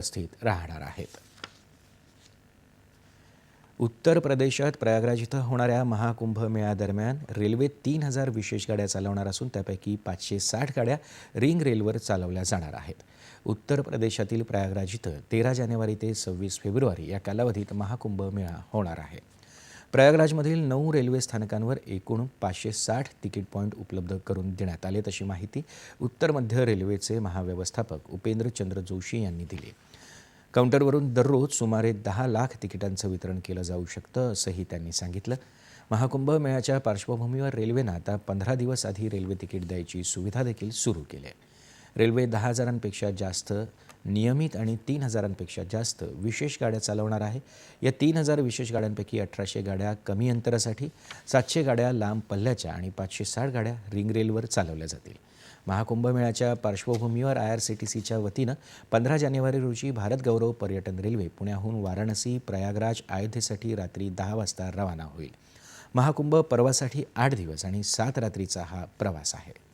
स्थित राहणार आहेत. उत्तर प्रदेशात प्रयागराज इथं होणाऱ्या महाकुंभ मेळ्यादरम्यान रेल्वे तीन हजार विशेष गाड्या चालवणार असून त्यापैकी पाचशे साठ गाड्या रिंग रेलवर चालवल्या जाणार आहेत. उत्तर प्रदेशातील प्रयागराज इथं तेरा जानेवारी ते सव्वीस फेब्रुवारी या कालावधीत महाकुंभ मेळा होणार आहे. प्रयागराजमधील नऊ रेल्वे स्थानकांवर एकूण पाचशे साठ तिकीट पॉईंट उपलब्ध करून देण्यात आले तशी माहिती उत्तर मध्य रेल्वेचे महाव्यवस्थापक उपेंद्र चंद्र जोशी यांनी दिली. काउंटरवरून दररोज सुमारे दहा लाख तिकिटांचं वितरण केलं जाऊ शकतं असंही त्यांनी सांगितलं. महाकुंभ मेळ्याच्या पार्श्वभूमीवर रेल्वेनं आता पंधरा दिवस आधी रेल्वे तिकीट द्यायची सुविधा देखील सुरू केली आहे. रेल्वे दहा हजारांपेक्षा जास्त नियमित आणि तीन हजारांपेक्षा जास्त विशेष गाड्या चालवणार आहे. या तीन हजार विशेष गाड्यांपैकी अठराशे गाड्या कमी अंतरासाठी सातशे गाड्या लांब पल्ल्याच्या आणि पाचशे साठ गाड्या रिंग रेलवर चालवल्या जातील. महाकुंभ मेळ्याच्या पार्श्वभूमीवर आय आर सी टी सीच्या वतीनं पंधरा जानेवारी रोजी भारत गौरव पर्यटन रेल्वे पुण्याहून वाराणसी प्रयागराज अयोध्येसाठी रात्री दहा वाजता रवाना होईल. महाकुंभ पर्वासाठी आठ दिवस आणि सात रात्रीचा हा प्रवास आहे.